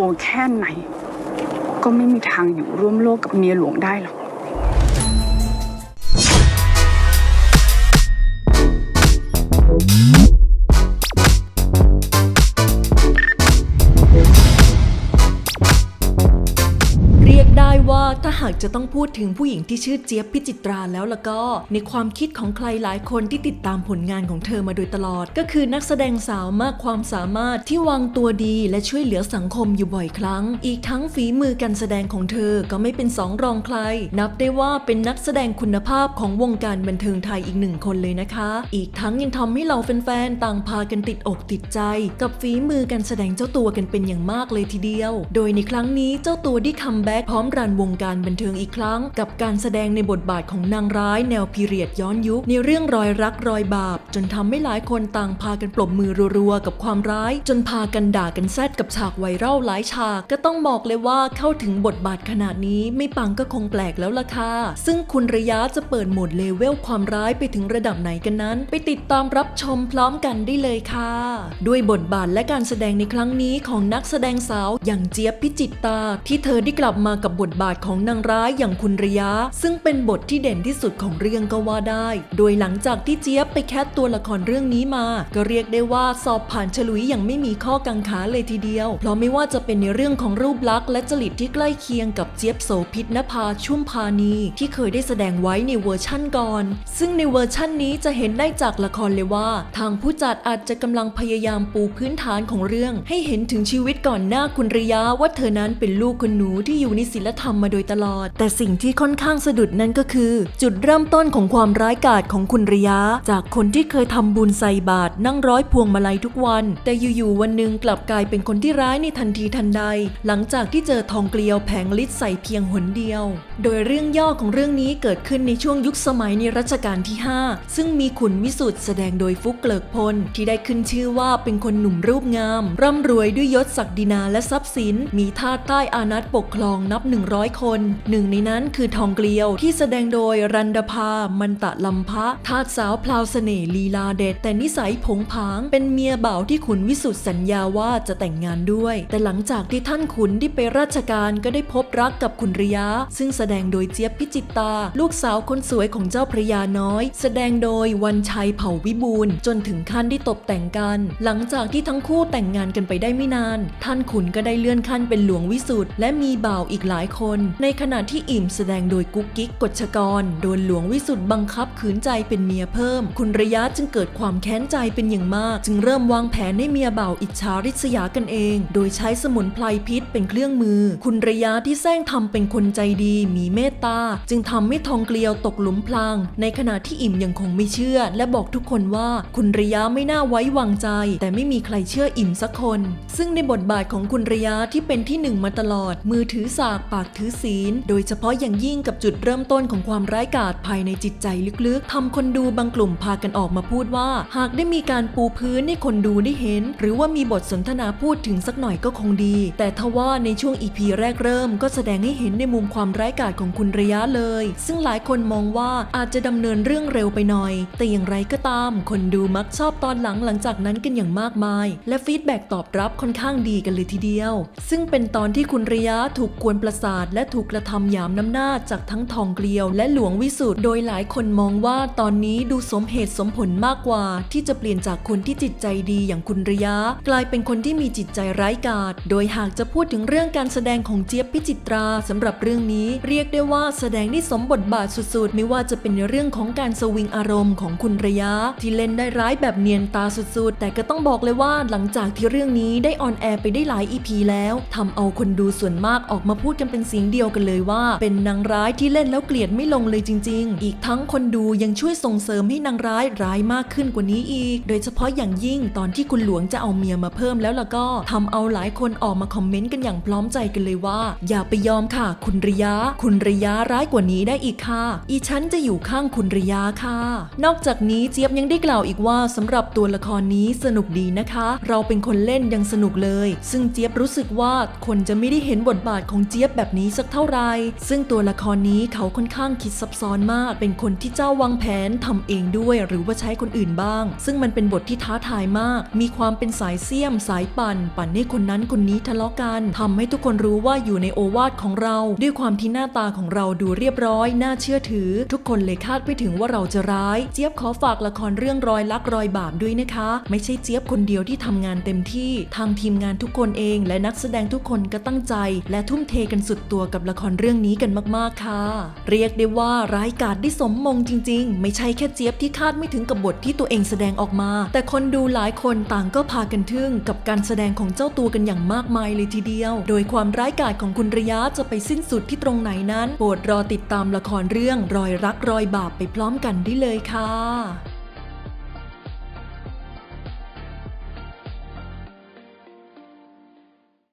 ตัวแค่ไหน ก็ไม่มีทางอยู่ร่วมโลกกับเมียหลวงได้หรอกากจะต้องพูดถึงผู้หญิงที่ชื่อเจี๊ยบพิจิตราแล้วล่ะก็ ในความคิดของใครหลายคนที่ติดตามผลงานของเธอมาโดยตลอด ก็คือนักแสดงสาวมากความสามารถที่วางตัวดีและช่วยเหลือสังคมอยู่บ่อยครั้ง อีกทั้งฝีมือการแสดงของเธอก็ไม่เป็นสองรองใคร นับได้ว่าเป็นนักแสดงคุณภาพของวงการบันเทิงไทยอีกหนึ่งคนเลยนะคะ อีกทั้งยังทำให้เราแฟนๆต่างพากันติดอกติดใจ กับฝีมือการแสดงเจ้าตัวกันเป็นอย่างมากเลยทีเดียว โดยในครั้งนี้เจ้าตัวได้คัมแบ็กพร้อมรันวงการบันเทิงอีกครั้ง กับการแสดงในบทบาทของนางร้ายแนวพีเรียดย้อนยุค ในเรื่องรอยรักรอยบาป จนทำให้หลายคนต่างพากันปรบมือรัวๆ กับความร้าย จนพากันด่ากันแซดกับฉากไวรัลหลายฉาก ก็ต้องบอกเลยว่าเข้าถึงบทบาทขนาดนี้ไม่ปังก็คงแปลกแล้วล่ะค่ะซึ่งคุณระยะจะเปิดโหมดเลเวลความร้ายไปถึงระดับไหนกันนั้น ไปติดตามรับชมพร้อมกันได้เลยค่ะ ด้วยบทบาทและการแสดงในครั้งนี้ของนักแสดงสาวอย่างเจี๊ยบพิจิตตา ที่เธอได้กลับมากับบทบาทของนางร้ายอย่างคุณระยะ ซึ่งเป็นบทที่เด่นที่สุดของเรื่องก็ว่าได้ โดยหลังจากที่เจี๊ยบไปแคสตัวละครเรื่องนี้มา ก็เรียกได้ว่าสอบผ่านฉลุยอย่างไม่มีข้อกังขาเลยทีเดียว เพราะไม่ว่าจะเป็นในเรื่องของรูปลักษณ์และจริตที่ใกล้เคียงกับเจี๊ยบโสพิษนภาชุ่มพานีที่เคยได้แสดงไว้ในเวอร์ชั่นก่อน ซึ่งในเวอร์ชั่นนี้จะเห็นได้จากละครเลยว่า ทางผู้จัดอาจจะกำลังพยายามปูพื้นฐานของเรื่อง ให้เห็นถึงชีวิตก่อนหน้าคุณระยะว่าเธอนั้นเป็นลูกคุณหนูที่อยู่ในศีลธรรมมาโดยตลอดแต่สิ่งที่ค่อนข้างสะดุดนั่นก็คือ จุดเริ่มต้นของความร้ายกาจของคุณระยะ จากคนที่เคยทำบุญใส่บาตรนั่งร้อยพวงมาลัยทุกวัน แต่อยู่ๆวันหนึ่งกลับกลายเป็นคนที่ร้ายในทันทีทันใด หลังจากที่เจอทองเกลียวแผงฤทธิ์ใส่เพียงหนเดียว โดยเรื่องย่อของเรื่องนี้เกิดขึ้นในช่วงยุคสมัยในรัชกาลที่ 5 ซึ่งมีขุนวิสุทธ์แสดงโดยฟุกเกลิกพลที่ได้ขึ้นชื่อว่าเป็นคนหนุ่มรูปงาม ร่ำรวยด้วยยศศักดินาและทรัพย์สิน มีทาสใต้อานัตปกครองนับ 100 คนหนึ่งในนั้นคือทองเกลียวที่แสดงโดยรันดภา มันตะลำพะทาสสาวพลาวเสน่ห์ลีลาเด็ด แต่นิสัยผงผาง เป็นเมียบ่าวที่ขุนวิสุทธ์สัญญาว่าจะแต่งงานด้วย แต่หลังจากที่ท่านขุนที่ไปราชการก็ได้พบรักกับขุนริยะ ซึ่งแสดงโดยเจี๊ยบพิจิตตา ลูกสาวคนสวยของเจ้าพระยาน้อย แสดงโดยวันชัยเผ่าวิบูลจนถึงขั้นที่ตบแต่งกัน หลังจากที่ทั้งคู่แต่งงานกันไปได้ไม่นาน ท่านขุนก็ได้เลื่อนขั้นเป็นหลวงวิสุทธ์และมีบ่าวอีกหลายคน ในขณะณะที่อิ่มแสดงโดยกุ๊กกิ๊กกฎชกร โดนหลวงวิสุทธ์บังคับขืนใจเป็นเมียเพิ่ม คุณระยะจึงเกิดความแค้นใจเป็นอย่างมาก จึงเริ่มวางแผนให้เมียเบ่าอิจฉาริษยากันเอง โดยใช้สมุนไพรพิษเป็นเครื่องมือ คุณระยะที่แซงทำเป็นคนใจดีมีเมตตา จึงทำให้ทองเกลียวตกหลุมพราง ในขณะที่อิ่มยังคงไม่เชื่อ และบอกทุกคนว่าคุณระยะไม่น่าไว้วางใจ แต่ไม่มีใครเชื่ออิ่มสักคน ซึ่งในบทบาทของคุณระยะที่เป็นที่หนึ่งมาตลอด มือถือสากปากถือศีลโดยเฉพาะอย่างยิ่งกับจุดเริ่มต้นของความร้ายกาจภายในจิตใจลึกๆทำคนดูบางกลุ่มพากันออกมาพูดว่า หากได้มีการปูพื้นให้คนดูได้เห็น หรือว่ามีบทสนทนาพูดถึงสักหน่อยก็คงดี แต่ทว่าในช่วงอีพีแรกเริ่ม ก็แสดงให้เห็นในมุมความร้ายกาจของคุณระยะเลย ซึ่งหลายคนมองว่าอาจจะดำเนินเรื่องเร็วไปหน่อย แต่อย่างไรก็ตาม คนดูมักชอบตอนหลังหลังจากนั้นกันอย่างมากมาย และฟีดแบ็กตอบรับค่อนข้างดีกันเลยทีเดียว ซึ่งเป็นตอนที่คุณระยะถูกกวนประสาทและถูกกระทำหยามน้ำหน้าจากทั้งทองเกลียวและหลวงวิสุทธ์โดยหลายคนมองว่าตอนนี้ดูสมเหตุสมผลมากกว่า ที่จะเปลี่ยนจากคนที่จิตใจดีอย่างคุณระยะ กลายเป็นคนที่มีจิตใจร้ายกาจโดยหากจะพูดถึงเรื่องการแสดงของเจี๊ยบพิจิตราสำหรับเรื่องนี้ เรียกได้ว่าแสดงได้สมบทบาทสุดๆ ไม่ว่าจะเป็นในเรื่องของการสวิงอารมณ์ของคุณระยะ ที่เล่นได้ร้ายแบบเนียนตาสุดๆ แต่ก็ต้องบอกเลยว่าหลังจากที่เรื่องนี้ได้ออนแอร์ไปได้หลายอีพีแล้วทำเอาคนดูส่วนมากออกมาพูดกันเป็นเสียงเดียวกันเลยว่าเป็นนางร้ายที่เล่นแล้วเกลียดไม่ลงเลยจริง ๆ อีกทั้งคนดูยังช่วยส่งเสริมให้นางร้ายร้ายมากขึ้นกว่านี้อีก โดยเฉพาะอย่างยิ่งตอนที่คุณหลวงจะเอาเมียมาเพิ่มแล้วล่ะก็ทำเอาหลายคนออกมาคอมเมนต์กันอย่างพร้อมใจกันเลยว่า อย่าไปยอมค่ะ คุณระยะ คุณระยะร้ายกว่านี้ได้อีกค่ะ อีฉันจะอยู่ข้างคุณระยะค่ะ นอกจากนี้เจี๊ยบยังได้กล่าวอีกว่าสำหรับตัวละครนี้สนุกดีนะคะ เราเป็นคนเล่นยังสนุกเลย ซึ่งเจี๊ยบรู้สึกว่าคนจะไม่ได้เห็นบทบาทของเจี๊ยบแบบนี้สักเท่าไหร่ซึ่งตัวละครนี้เขาค่อนข้างคิดซับซ้อนมาก เป็นคนที่เจ้าวางแผนทำเองด้วย หรือว่าใช้คนอื่นบ้าง ซึ่งมันเป็นบทที่ท้าทายมาก มีความเป็นสายเสี้ยม สายปั่น ปั่นให้คนนั้นคนนี้ทะเลาะกันทำให้ทุกคนรู้ว่าอยู่ในโอวาทของเรา ด้วยความที่หน้าตาของเราดูเรียบร้อย น่าเชื่อถือ ทุกคนเลยคาดไม่ถึงว่าเราจะร้าย เจี๊ยบขอฝากละครเรื่องรอยลักรอยบาปด้วยนะคะ ไม่ใช่เจี๊ยบคนเดียวที่ทำงานเต็มที่ ทางทีมงานทุกคนเอง และนักแสดงทุกคนก็ตั้งใจ และทุ่มเทกันสุดตัวกับละครเรื่องนี้กันมากๆค่ะ เรียกได้ว่าร้ายกาจได้สมมงจริง ๆ ไม่ใช่แค่เจี๊ยบที่คาดไม่ถึงกับบทที่ตัวเองแสดงออกมา แต่คนดูหลายคนต่างก็พากันทึ่งกับการแสดงของเจ้าตัวกันอย่างมากมายเลยทีเดียว โดยความร้ายกาจของคุณระยะจะไปสิ้นสุดที่ตรงไหนนั้นโปรดรอติดตามละครเรื่องรอยรักรอยบาปไปพร้อมกันได้เลยค่ะ